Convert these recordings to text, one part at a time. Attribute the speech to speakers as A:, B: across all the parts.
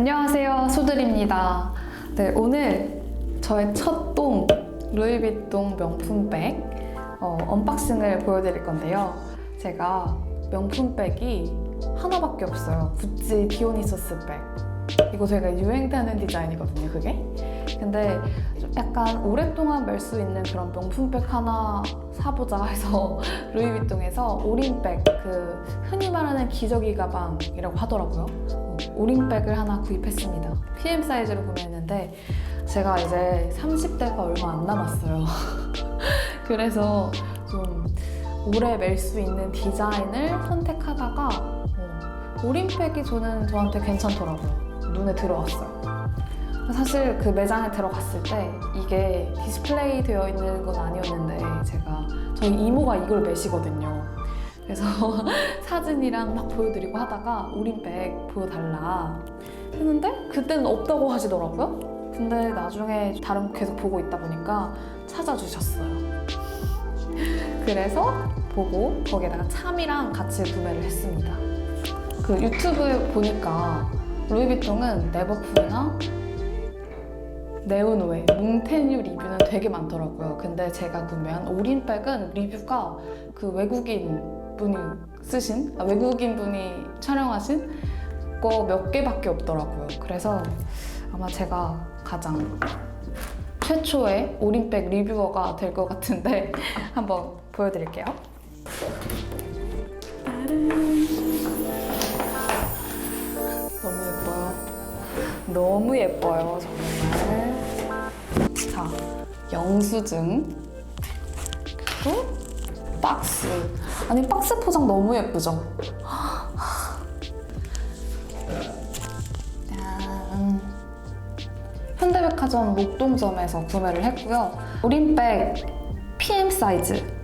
A: 안녕하세요. 소들입니다. 네, 오늘 저의 첫 똥 루이비통 명품백 어, 언박싱을 보여드릴 건데요. 제가 명품백이 하나밖에 없어요. 구찌 디오니소스 백. 이거 되게 유행되는 디자인이거든요, 그게. 근데 좀 약간 오랫동안 멜 수 있는 그런 명품백 하나 사보자 해서 루이비통에서 오린백, 그 흔히 말하는 기저귀 가방이라고 하더라고요. 어, 오린백을 하나 구입했습니다. PM 사이즈로 구매했는데 제가 이제 30대가 얼마 안 남았어요. 그래서 좀 오래 멜 수 있는 디자인을 선택하다가 어, 오린백이 저는 저한테 괜찮더라고요. 눈에 들어왔어요. 사실 그 매장에 들어갔을 때 이게 디스플레이 되어 있는 건 아니었는데 제가 저희 이모가 이걸 매시거든요. 그래서 사진이랑 막 보여드리고 하다가 오린백 보여달라 했는데 그때는 없다고 하시더라고요. 근데 나중에 다른 거 계속 보고 있다 보니까 찾아주셨어요. 그래서 보고 거기에다가 참이랑 같이 구매를 했습니다. 그 유튜브에 보니까 루이비통은 네버풀이나 네오노에 뭉텐유 리뷰는 되게 많더라고요. 근데 제가 구매한 오린백은 리뷰가 그 외국인 분이 쓰신, 아, 외국인 분이 촬영하신 거 몇 개밖에 없더라고요. 그래서 아마 제가 가장 최초의 오린백 리뷰어가 될 것 같은데 한번 보여드릴게요. 너무 예뻐요. 너무 예뻐요, 정말. 자, 영수증. 그리고 박스. 아니, 박스 포장 너무 예쁘죠? 짠. 현대백화점 목동점에서 구매를 했고요. 오린백 PM 사이즈.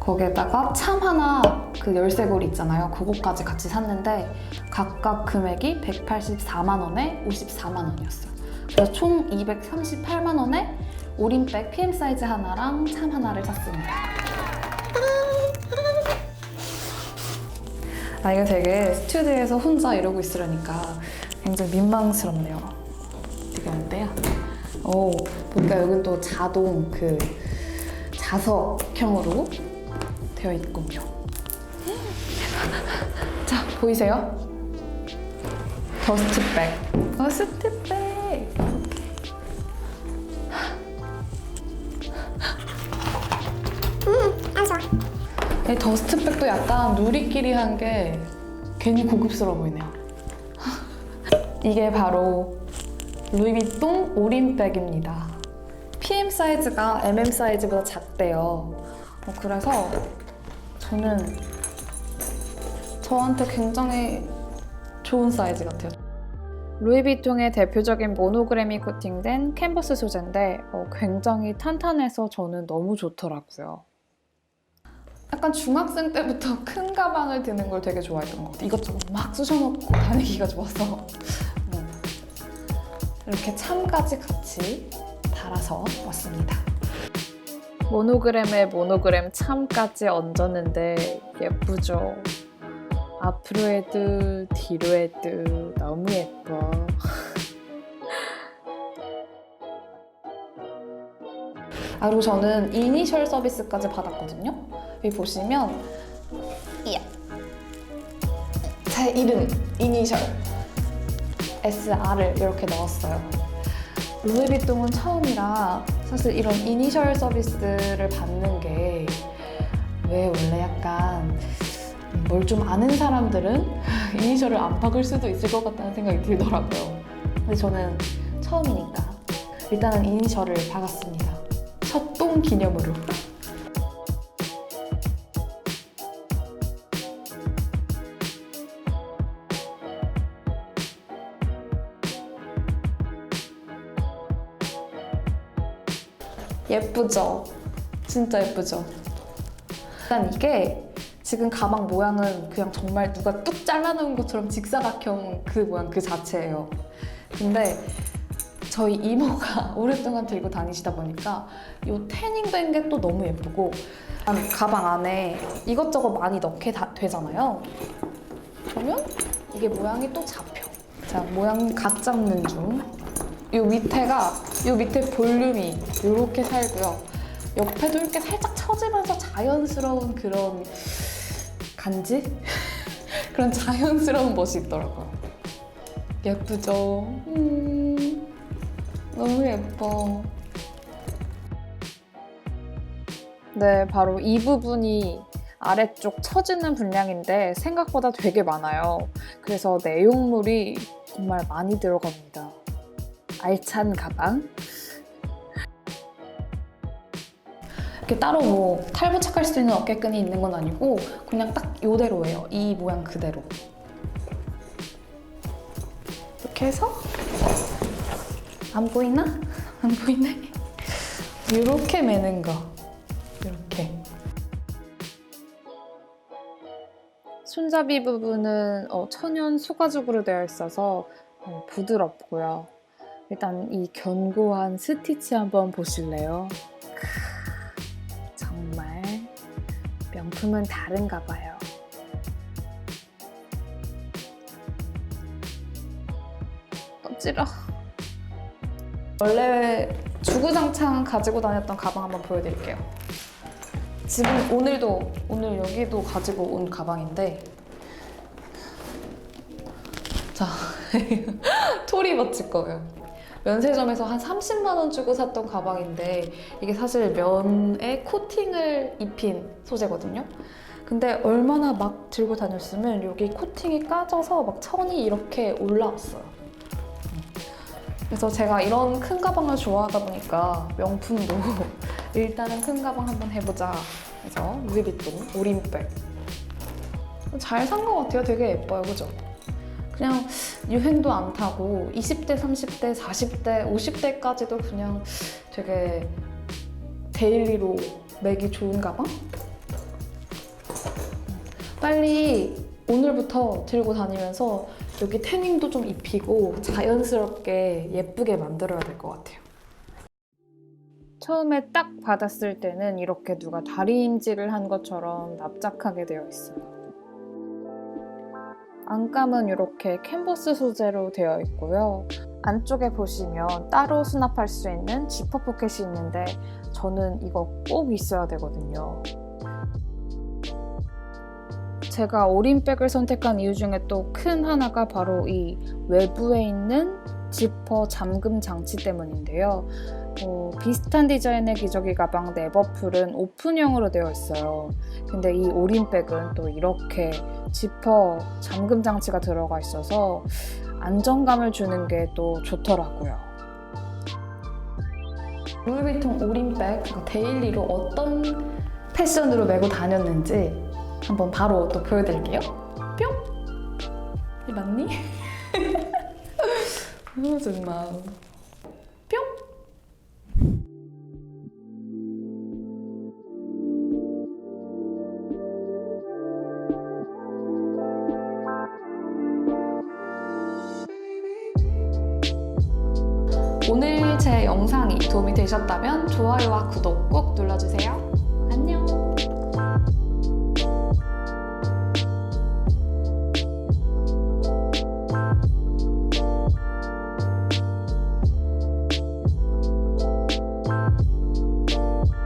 A: 거기에다가 참 하나 그 열쇠고리 있잖아요. 그거까지 같이 샀는데 각각 금액이 184만 원에 54만 원이었어요. 그래서 총 238만 원에 오린백 PM 사이즈 하나랑 참 하나를 샀습니다. 아 이거 되게 스튜디오에서 혼자 이러고 있으려니까 굉장히 민망스럽네요. 어떻게 하는데요? 오 보니까 여긴 또 자동 그 자석형으로 되어 있군요. 자 보이세요? 더스트백. 더스트백. 더스트백도 약간 누리끼리 한 게 괜히 고급스러워 보이네요. 이게 바로 루이비통 오린백입니다. PM 사이즈가 MM 사이즈보다 작대요. 어, 그래서 저는 저한테 굉장히 좋은 사이즈 같아요. 루이비통의 대표적인 모노그램이 코팅된 캔버스 소재인데 어, 굉장히 탄탄해서 저는 너무 좋더라고요. 약간 중학생 때부터 큰 가방을 드는 걸 되게 좋아했던 것 같아요. 이것저것 막 쑤셔놓고 다니기가 좋아서 네. 이렇게 참까지 같이 달아서 왔습니다. 모노그램에 모노그램 참까지 얹었는데 예쁘죠? 앞으로 해도 뒤로 해도 너무 예뻐. 그리고 저는 이니셜 서비스까지 받았거든요. 여기 보시면 이야 제 이름 이니셜 SR을 이렇게 넣었어요. 루이비통은 처음이라 사실 이런 이니셜 서비스를 받는 게 왜 원래 약간 뭘 좀 아는 사람들은 이니셜을 안 박을 수도 있을 것 같다는 생각이 들더라고요. 근데 저는 처음이니까 일단은 이니셜을 박았습니다. 첫똥 기념으로. 예쁘죠? 진짜 예쁘죠? 일단 이게 지금 가방 모양은 그냥 정말 누가 뚝 잘라놓은 것처럼 직사각형 그 모양 그 자체예요. 근데 저희 이모가 오랫동안 들고 다니시다 보니까 이 태닝된 게 또 너무 예쁘고 가방 안에 이것저것 많이 넣게 다- 되잖아요. 그러면 이게 모양이 또 잡혀. 자, 모양 각 잡는 중. 요 밑에가, 요 밑에 볼륨이 이렇게 살고요. 옆에도 이렇게 살짝 처지면서 자연스러운 그런 간지? 그런 자연스러운 멋이 있더라고요. 예쁘죠? 음, 너무 예뻐.
B: 네, 바로 이 부분이 아래쪽 처지는 분량인데 생각보다 되게 많아요. 그래서 내용물이 정말 많이 들어갑니다. 알찬 가방.
A: 이렇게 따로 뭐 탈부착할 수 있는 어깨끈이 있는 건 아니고 그냥 딱 요대로예요. 이 모양 그대로. 이렇게 해서 안 보이나? 안 보이네? 이렇게 매는 거. 이렇게.
B: 손잡이 부분은 어, 천연 소가죽으로 되어 있어서 어, 부드럽고요. 일단 이 견고한 스티치 한번 보실래요? 크, 정말 명품은 다른가 봐요. 어지러.
A: 원래 주구장창 가지고 다녔던 가방 한번 보여드릴게요. 지금 오늘도 오늘 여기도 가지고 온 가방인데 자 토리버치 거예요. 면세점에서 한 30만 원 주고 샀던 가방인데 이게 사실 면에 코팅을 입힌 소재거든요. 근데 얼마나 막 들고 다녔으면 여기 코팅이 까져서 막 천이 이렇게 올라왔어요. 그래서 제가 이런 큰 가방을 좋아하다 보니까 명품도 일단은 큰 가방 한번 해보자 해서 루이비통 오림백 잘 산 것 같아요 되게 예뻐요 그죠? 그냥 유행도 안 타고 20대, 30대, 40대, 50대까지도 그냥 되게 데일리로 매기 좋은 가방? 빨리 오늘부터 들고 다니면서 여기 태닝도 좀 입히고 자연스럽게 예쁘게 만들어야 될 것 같아요.
B: 처음에 딱 받았을 때는 이렇게 누가 다리 임질을 한 것처럼 납작하게 되어 있어요. 안감은 이렇게 캔버스 소재로 되어 있고요. 안쪽에 보시면 따로 수납할 수 있는 지퍼 포켓이 있는데 저는 이거 꼭 있어야 되거든요. 제가 오린백을 선택한 이유 중에 또 큰 하나가 바로 이 외부에 있는 지퍼 잠금 장치 때문인데요. 어, 비슷한 디자인의 기저귀 가방 네버풀은 오픈형으로 되어 있어요. 근데 이 오린백은 또 이렇게 지퍼 잠금 장치가 들어가 있어서 안정감을 주는 게 또 좋더라고요.
A: 루이비통 오림백 그러니까 데일리로 어떤 패션으로 메고 다녔는지 한번 바로 또 보여드릴게요. 뿅! 이 맞니? 어, 정말. 뿅! 오늘 제 영상이 도움이 되셨다면 좋아요와 구독 꼭 눌러주세요.